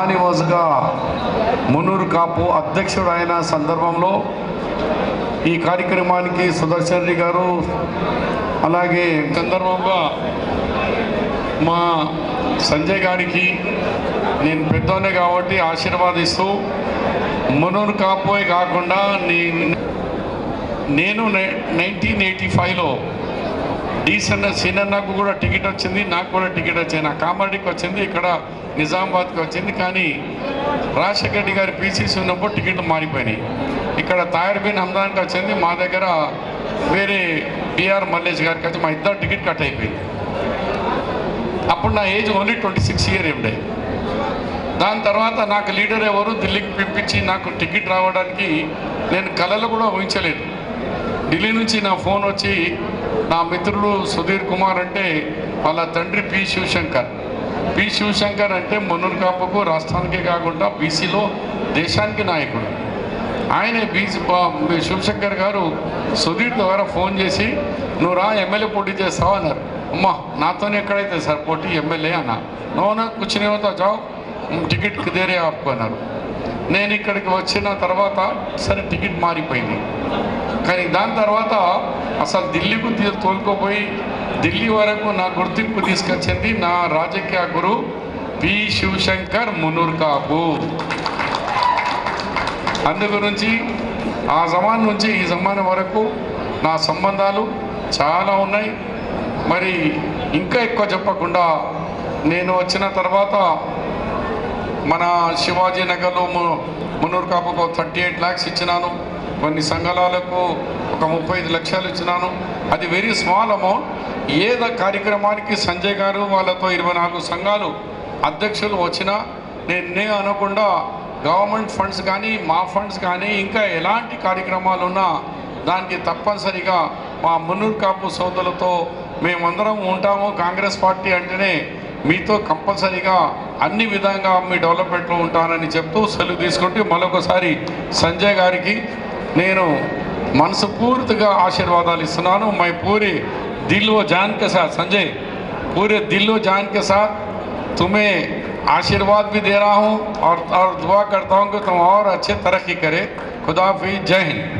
నివాసుగా మున్నూరు కాపు అధ్యక్షుడు అయిన సందర్భంలో ఈ కార్యక్రమానికి సుదర్శన్ రెడ్డి గారు అలాగే సందర్భంగా మా సంజయ్ గారికి నేను పెద్దోనే కాబట్టి ఆశీర్వాదిస్తూ మునూరు కాపోయే కాకుండా నేను నైన్టీన్ ఎయిటీ ఫైవ్లో డీసెంట్ సీనన్నకు కూడా టికెట్ వచ్చింది నాకు కూడా టికెట్ వచ్చింది నా కామారెడ్డికి వచ్చింది ఇక్కడ నిజామాబాద్కి వచ్చింది కానీ రాజశేఖర రెడ్డి గారి పీసీసీ ఉన్నప్పుడు టికెట్లు మారిపోయినాయి. ఇక్కడ తాయర్ బిన్ హమ్దాన్కి వచ్చింది మా దగ్గర వేరే బిఆర్ మల్లేష్ గారికి వచ్చి మా ఇద్దరు టికెట్ కట్ అయిపోయింది. అప్పుడు నా age only twenty six year ఉండే. దాని తర్వాత నాకు లీడర్ ఎవరు ఢిల్లీకి పిలిపించి నాకు టికెట్ రావడానికి నేను కళలు కూడా ఊహించలేదు. ఢిల్లీ నుంచి నా ఫోన్ వచ్చి నా మిత్రుడు సుధీర్ కుమార్ అంటే వాళ్ళ తండ్రి పి శివశంకర్. పి శివశంకర్ అంటే మున్నూరు కాపుకు రాష్ట్రానికే కాకుండా బీసీలో దేశానికి నాయకుడు. ఆయనే బీసీ శివశంకర్ గారు సుధీర్ ద్వారా ఫోన్ చేసి నువ్వు రా ఎమ్మెల్యే పోటీ చేస్తావు? అన్నారు. అమ్మా నాతోనే ఎక్కడైతే సార్ పోటీ ఎమ్మెల్యే అన్న. నోనా కూర్చునే అవుతా జావ్. టికెట్ ఆపుకు అన్నారు. నేను ఇక్కడికి వచ్చిన తర్వాత సరే టికెట్ మారిపోయింది. కానీ దాని తర్వాత అసలు ఢిల్లీకు తోలుకోపోయి ఢిల్లీ వరకు నా గుర్తింపు తీసుకొచ్చింది నా రాజకీయ గురు పి శివశంకర్ మునూర్ కాపు అందు గురించి ఆ జమాన్ నుంచి ఈ జమాన వరకు నా సంబంధాలు చాలా ఉన్నాయి. మరి ఇంకా ఎక్కువ చెప్పకుండా నేను వచ్చిన తర్వాత మన శివాజీ నగర్లో ము- మున్నూరు కాపుకు థర్టీ ఎయిట్ ల్యాక్స్ ఇచ్చినాను. కొన్ని సంఘాలకు ఒక ముప్పై ఐదు లక్షలు ఇచ్చినాను. అది వెరీ స్మాల్ అమౌంట్ ఏదో కార్యక్రమానికి సంజయ్ గారు వాళ్ళతో ఇరవై నాలుగు సంఘాలు అధ్యక్షులు వచ్చినా నేను నేను అనకుండా గవర్నమెంట్ ఫండ్స్ కానీ మా ఫండ్స్ కానీ ఇంకా ఎలాంటి కార్యక్రమాలు ఉన్నా దానికి తప్పనిసరిగా మా మున్నూరు కాపు సోదరులతో మేమందరం ఉంటాము. కాంగ్రెస్ పార్టీ అంటేనే మీతో కంపల్సరిగా అన్ని విధంగా మీ డెవలప్మెంట్లో ఉంటానని చెప్తూ సెలవు తీసుకుంటూ మరొకసారి సంజయ్ గారికి నేను మనస్ఫూర్తిగా ఆశీర్వాదాలు ఇస్తున్నాను మై పూరి దిల్ व जान के साथ संजय पूरे दिल व जान के साथ तुम्हें आशीर्वाद भी दे रहा हूँ और और दुआ करता हूँ कि तुम और अच्छे तरक्की करे खुदा हाफिज जय हिंद